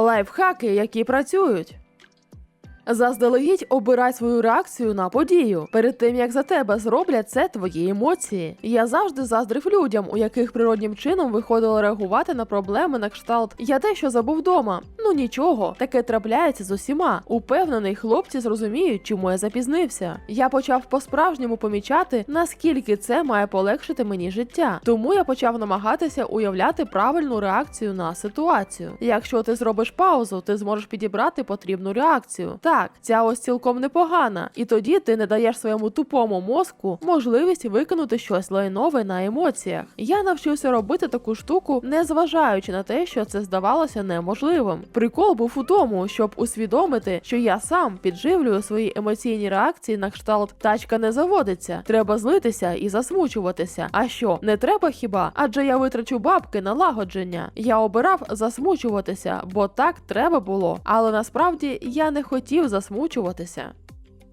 Лайфхаки, які працюють. Заздалегідь обирай свою реакцію на подію. Перед тим як за тебе зроблять це твої емоції. Я завжди заздрив людям, у яких природнім чином виходило реагувати на проблеми на кшталт. Я дещо забув вдома. Ну нічого, таке трапляється з усіма. Упевнений, хлопці зрозуміють, чому я запізнився. Я почав по-справжньому помічати, наскільки це має полегшити мені життя. Тому я почав намагатися уявляти правильну реакцію на ситуацію. Якщо ти зробиш паузу, ти зможеш підібрати потрібну реакцію. Так, ця ось цілком непогана, і тоді ти не даєш своєму тупому мозку можливість викинути щось лайнове на емоціях. Я навчився робити таку штуку, не зважаючи на те, що це здавалося неможливим. Прикол був у тому, щоб усвідомити, що я сам підживлюю свої емоційні реакції на кшталт тачка не заводиться, треба злитися і засмучуватися. А що, не треба хіба? Адже я витрачу бабки на лагодження. Я обирав засмучуватися, бо так треба було. Але насправді я не хотів засмучуватися.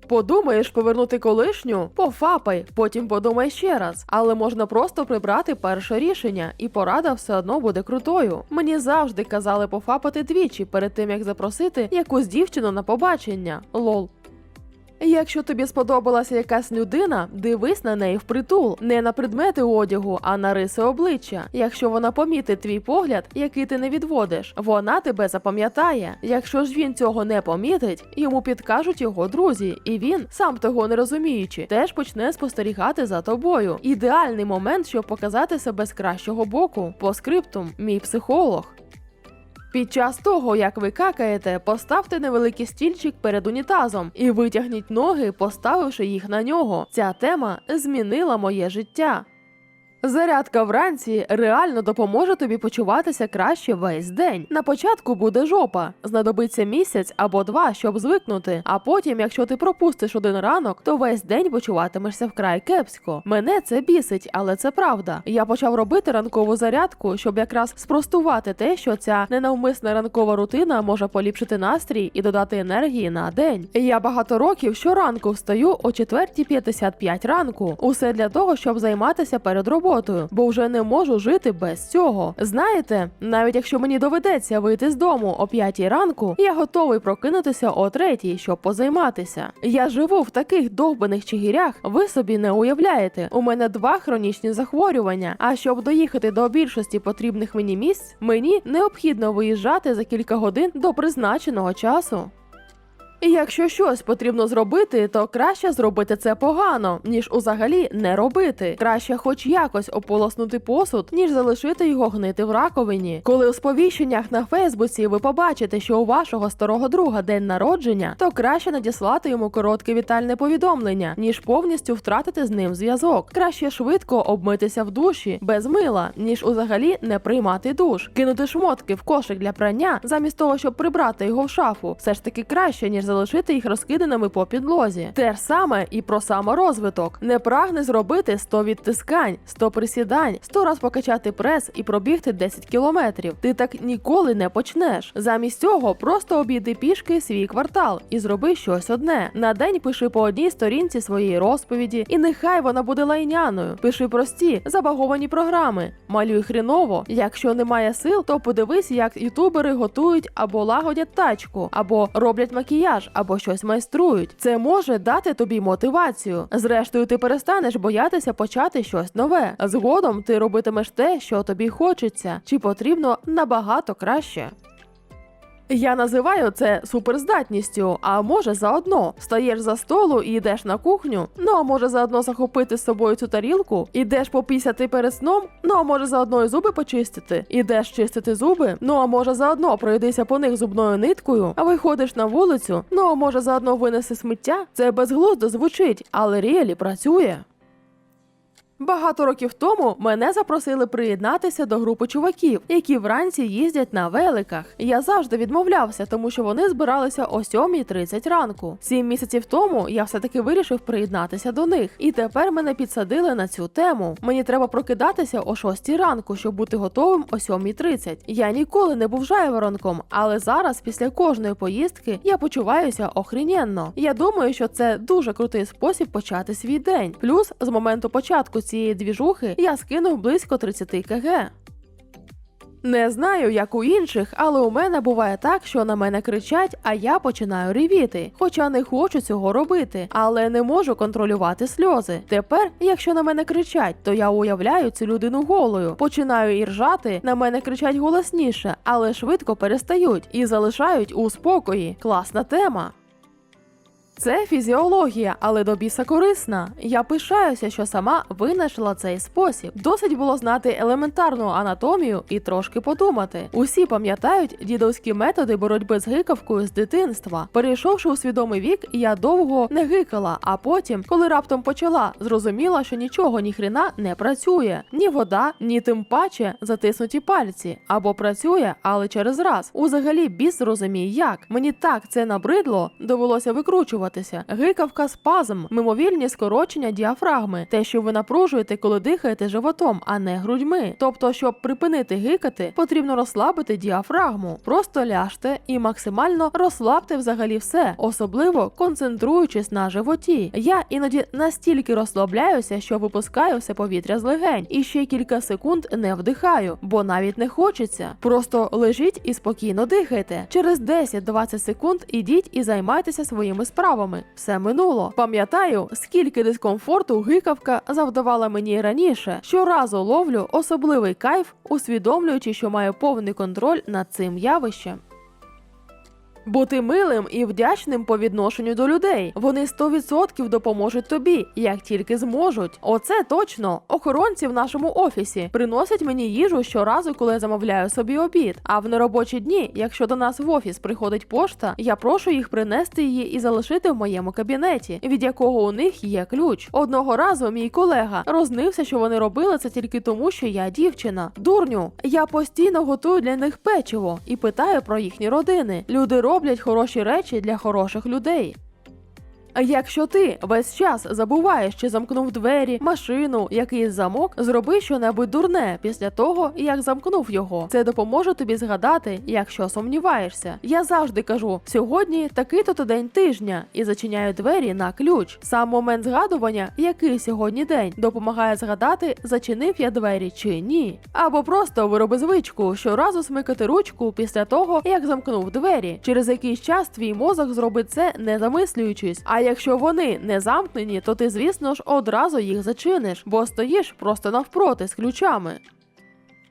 Подумаєш повернути колишню? Пофапай, потім подумай ще раз. Але можна просто прибрати перше рішення, і порада все одно буде крутою. Мені завжди казали пофапати двічі перед тим як запросити якусь дівчину на побачення. Лол. Якщо тобі сподобалася якась людина, дивись на неї впритул, не на предмети одягу, а на риси обличчя. Якщо вона помітить твій погляд, який ти не відводиш, вона тебе запам'ятає. Якщо ж він цього не помітить, йому підкажуть його друзі, і він, сам того не розуміючи, теж почне спостерігати за тобою. Ідеальний момент, щоб показати себе з кращого боку. По скриптум, мій психолог. Під час того, як ви какаєте, поставте невеликий стільчик перед унітазом і витягніть ноги, поставивши їх на нього. Ця тема змінила моє життя. Зарядка вранці реально допоможе тобі почуватися краще весь день. На початку буде жопа, знадобиться місяць або два, щоб звикнути. А потім, якщо ти пропустиш один ранок, то весь день почуватимешся вкрай кепсько. Мене це бісить, але це правда. Я почав робити ранкову зарядку, щоб якраз спростувати те, що ця ненавмисна ранкова рутина може поліпшити настрій і додати енергії на день. Я багато років щоранку встаю о 4.55 ранку. Усе для того, щоб займатися перед роботою, бо вже не можу жити без цього. Знаєте, навіть якщо мені доведеться вийти з дому о 5 ранку, я готовий прокинутися о 3, щоб позайматися. Я живу в таких довбаних чигірях, ви собі не уявляєте. У мене два хронічні захворювання. А щоб доїхати до більшості потрібних мені місць, мені необхідно виїжджати за кілька годин до призначеного часу. І якщо щось потрібно зробити, то краще зробити це погано, ніж узагалі не робити. Краще хоч якось ополоснути посуд, ніж залишити його гнити в раковині. Коли у сповіщеннях на Фейсбуці ви побачите, що у вашого старого друга день народження, то краще надіслати йому коротке вітальне повідомлення, ніж повністю втратити з ним зв'язок. Краще швидко обмитися в душі без мила, ніж узагалі не приймати душ, кинути шмотки в кошик для прання, замість того, щоб прибрати його в шафу. Все ж таки краще, ніж залишити їх розкиданими по підлозі. Те ж саме і про саморозвиток. Не прагне зробити 100 відтискань, 100 присідань, 100 раз покачати прес і пробігти 10 кілометрів. Ти так ніколи не почнеш. Замість цього просто обійди пішки свій квартал і зроби щось одне. На день пиши по одній сторінці своєї розповіді, і нехай вона буде лайняною. Пиши прості, забаговані програми. Малюй хріново. Якщо немає сил, то подивись, як ютубери готують або лагодять тачку, або роблять макіяж, або щось майструють. Це може дати тобі мотивацію. Зрештою, ти перестанеш боятися почати щось нове. Згодом ти робитимеш те, що тобі хочеться, чи потрібно набагато краще. Я називаю це суперздатністю, а може заодно стаєш за столу і йдеш на кухню. Ну а може заодно захопити з собою цю тарілку, ідеш попісяти перед сном. Ну а може заодно і зуби почистити, ідеш чистити зуби. Ну а може заодно пройдися по них зубною ниткою, а виходиш на вулицю. Ну а може заодно винеси сміття. Це безглуздо звучить, але ріелі працює. Багато років тому мене запросили приєднатися до групи чуваків, які вранці їздять на великах. Я завжди відмовлявся, тому що вони збиралися о 7.30 ранку. Сім місяців тому я все-таки вирішив приєднатися до них, і тепер мене підсадили на цю тему. Мені треба прокидатися о 6 ранку, щоб бути готовим о 7.30. Я ніколи не був жайворонком, але зараз, після кожної поїздки, я почуваюся охрененно. Я думаю, що це дуже крутий спосіб почати свій день. Плюс з моменту початку цієї двіжухи я скинув близько 30 кг. Не знаю, як у інших, але у мене буває так, що на мене кричать, а я починаю ревіти. Хоча не хочу цього робити, але не можу контролювати сльози. Тепер, якщо на мене кричать, то я уявляю цю людину голою. Починаю і ржати, на мене кричать голосніше, але швидко перестають і залишають у спокої. Класна тема. Це фізіологія, але до біса корисна. Я пишаюся, що сама винайшла цей спосіб. Досить було знати елементарну анатомію і трошки подумати. Усі пам'ятають дідовські методи боротьби з гикавкою з дитинства. Перейшовши у свідомий вік, я довго не гикала, а потім, коли раптом почала, зрозуміла, що нічого ніхрена не працює. Ні вода, ні тим паче затиснуті пальці. Або працює, але через раз. Узагалі біс зрозуміє як. Мені так це набридло, довелося викручуватися. Гикавка, спазм, мимовільні скорочення діафрагми, те, що ви напружуєте, коли дихаєте животом, а не грудьми. Тобто, щоб припинити гикати, потрібно розслабити діафрагму. Просто ляжте і максимально розслабте взагалі все, особливо концентруючись на животі. Я іноді настільки розслабляюся, що випускаю все повітря з легень, і ще кілька секунд не вдихаю, бо навіть не хочеться. Просто лежіть і спокійно дихайте. Через 10-20 секунд ідіть і займайтеся своїми справами. Все минуло. Пам'ятаю, скільки дискомфорту гикавка завдавала мені раніше. Щоразу ловлю особливий кайф, усвідомлюючи, що маю повний контроль над цим явищем. Бути милим і вдячним по відношенню до людей. Вони 100% допоможуть тобі, як тільки зможуть. Оце точно. Охоронці в нашому офісі приносять мені їжу щоразу, коли я замовляю собі обід. А в неробочі дні, якщо до нас в офіс приходить пошта, я прошу їх принести її і залишити в моєму кабінеті, від якого у них є ключ. Одного разу мій колега рознився, що вони робили це тільки тому, що я дівчина. Дурню, я постійно готую для них печиво і питаю про їхні родини. Люди роблять хороші речі для хороших людей. А Якщо ти весь час забуваєш, чи замкнув двері, машину, якийсь замок, зроби щонебудь дурне після того, як замкнув його. Це допоможе тобі згадати, якщо сумніваєшся. Я завжди кажу: сьогодні такий-то то день тижня і зачиняю двері на ключ. Сам момент згадування, який сьогодні день, допомагає згадати, зачинив я двері чи ні. Або просто вироби звичку щоразу смикати ручку після того, як замкнув двері. Через якийсь час твій мозок зробить це не замислюючись. А якщо вони не замкнені, то ти, звісно ж, одразу їх зачиниш, бо стоїш просто навпроти з ключами.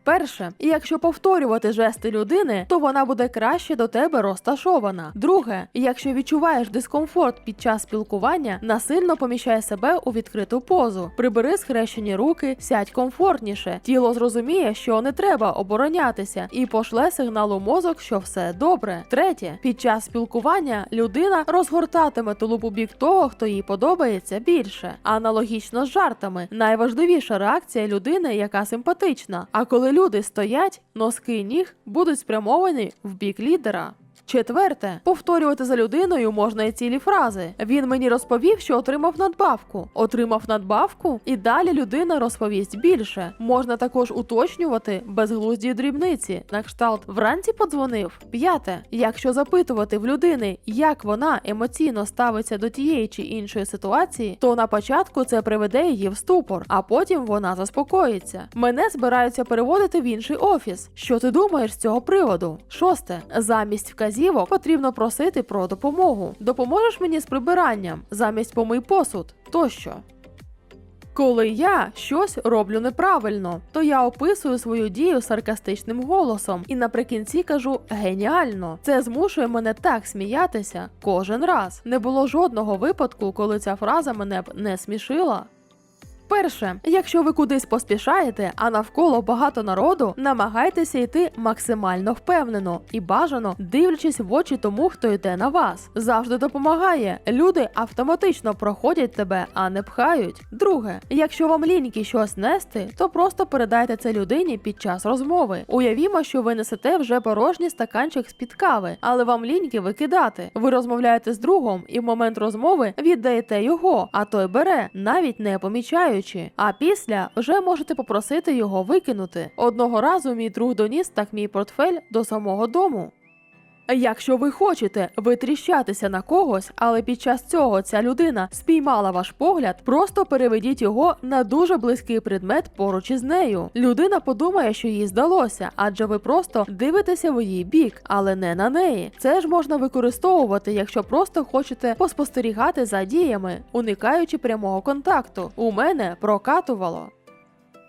Перше, якщо повторювати жести людини, то вона буде краще до тебе розташована. Друге, якщо відчуваєш дискомфорт під час спілкування, насильно поміщай себе у відкриту позу. Прибери схрещені руки, сядь комфортніше. Тіло зрозуміє, що не треба оборонятися, і пошле сигнал у мозок, що все добре. Третє, під час спілкування людина розгортатиме тулуб у бік того, хто їй подобається більше. Аналогічно з жартами. Найважливіша реакція людини, яка симпатична. А коли люди стоять, носки ніг будуть спрямовані в бік лідера. Четверте, повторювати за людиною можна і цілі фрази. Він мені розповів, що отримав надбавку. Отримав надбавку, і далі людина розповість більше. Можна також уточнювати безглузді дрібниці. На кшталт вранці подзвонив. П'яте, якщо запитувати в людини, як вона емоційно ставиться до тієї чи іншої ситуації, то на початку це приведе її в ступор, а потім вона заспокоїться. Мене збираються переводити в інший офіс. Що ти думаєш з цього приводу? Шосте, замість вказівок потрібно просити про допомогу. Допоможеш мені з прибиранням замість помий посуд тощо. Коли я щось роблю неправильно, то я описую свою дію саркастичним голосом і наприкінці кажу геніально. Це змушує мене так сміятися кожен раз. Не було жодного випадку, коли ця фраза мене б не смішила. Перше, якщо ви кудись поспішаєте, а навколо багато народу, намагайтеся йти максимально впевнено і бажано дивлячись в очі тому, хто йде на вас. Завжди допомагає. Люди автоматично проходять тебе, а не пхають. Друге, якщо вам ліньки щось нести, то просто передайте це людині під час розмови. Уявімо, що ви несете вже порожній стаканчик з-під кави, але вам ліньки викидати. Ви розмовляєте з другом і в момент розмови віддаєте його, а той бере, навіть не помічаючи. А після вже можете попросити його викинути. Одного разу мій друг доніс так мій портфель до самого дому. Якщо ви хочете витріщатися на когось, але під час цього ця людина спіймала ваш погляд, просто переведіть його на дуже близький предмет поруч із нею. Людина подумає, що їй здалося, адже ви просто дивитеся в її бік, але не на неї. Це ж можна використовувати, якщо просто хочете поспостерігати за діями, уникаючи прямого контакту. У мене прокатувало.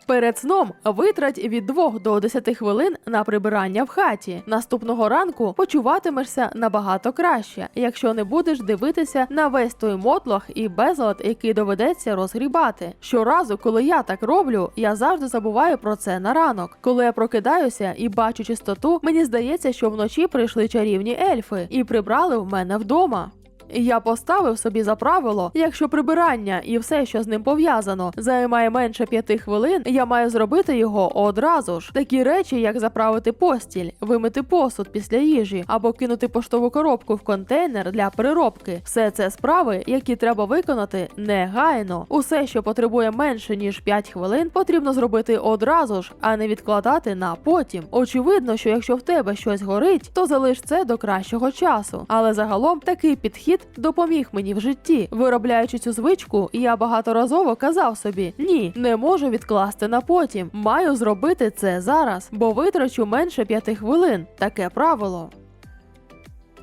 Перед сном витрать від 2 до 10 хвилин на прибирання в хаті. Наступного ранку почуватимешся набагато краще, якщо не будеш дивитися на весь той мотлох і безлад, який доведеться розгрібати. Щоразу, коли я так роблю, я завжди забуваю про це на ранок. Коли я прокидаюся і бачу чистоту, мені здається, що вночі прийшли чарівні ельфи і прибрали в мене вдома. Я поставив собі за правило, якщо прибирання і все, що з ним пов'язано, займає менше п'яти хвилин, я маю зробити його одразу ж. Такі речі, як заправити постіль, вимити посуд після їжі або кинути поштову коробку в контейнер для переробки. Все це справи, які треба виконати негайно. Усе, що потребує менше ніж 5 хвилин, потрібно зробити одразу ж, а не відкладати на потім. Очевидно, що якщо в тебе щось горить, то залиш це до кращого часу. Але загалом такий підхід допоміг мені в житті. Виробляючи цю звичку, я багаторазово казав собі: ні, не можу відкласти на потім. Маю зробити це зараз, бо витрачу менше п'яти хвилин. Таке правило.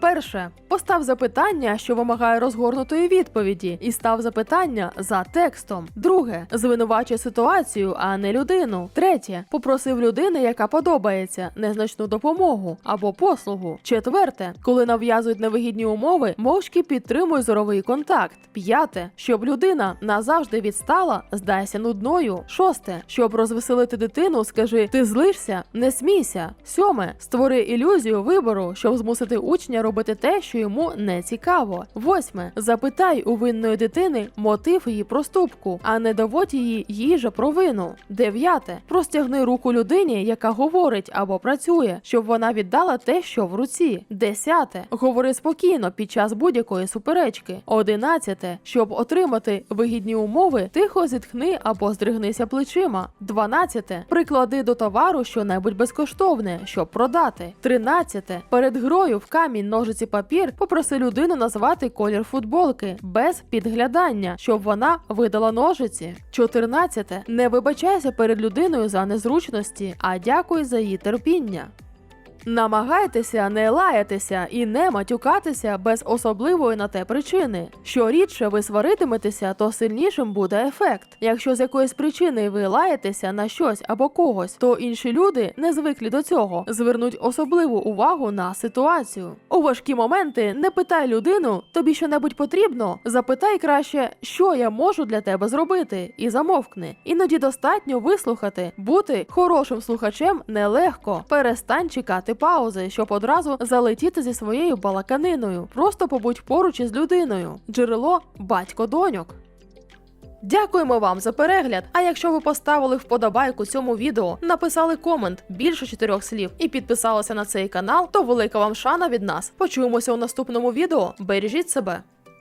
Перше, постав запитання, що вимагає розгорнутої відповіді, і став запитання за текстом. Друге, звинувачуй ситуацію, а не людину. Третє, попросив людини, яка подобається, незначну допомогу або послугу. Четверте, коли нав'язують невигідні умови, мовчки підтримуй зоровий контакт. П'яте, щоб людина назавжди відстала, здайся нудною. Шосте, щоб розвеселити дитину, скажи ти злишся, не смійся. Сьоме, створи ілюзію вибору, щоб змусити учня робити те, що йому не цікаво. Восьме. Запитай у винної дитини мотив її проступку, а не доводь її їжа провину. Дев'яте. Простягни руку людині, яка говорить або працює, щоб вона віддала те, що в руці. Десяте. Говори спокійно під час будь-якої суперечки. Одинадцяте. Щоб отримати вигідні умови, тихо зітхни або здригнися плечима. Дванадцяте. Приклади до товару щонебудь безкоштовне, щоб продати. Тринадцяте. Перед грою в камінь ножиці папір попроси людину назвати колір футболки без підглядання, щоб вона видала ножиці. 14. Не вибачайся перед людиною за незручності, а дякуй за її терпіння. Намагайтеся не лаятися і не матюкатися без особливої на те причини. Що рідше ви сваритиметеся, то сильнішим буде ефект. Якщо з якоїсь причини ви лаєтеся на щось або когось, то інші люди, не звиклі до цього, звернуть особливу увагу на ситуацію. У важкі моменти не питай людину, тобі що-небудь потрібно. Запитай краще, що я можу для тебе зробити, і замовкни. Іноді достатньо вислухати. Бути хорошим слухачем нелегко. Перестань чекати паузи, щоб одразу залетіти зі своєю балаканиною. Просто побудь поруч із людиною. Джерело батько доньок. Дякуємо вам за перегляд. А якщо ви поставили вподобайку цьому відео, написали комент більше чотирьох слів і підписалися на цей канал, то велика вам шана від нас. Почуємося у наступному відео. Бережіть себе.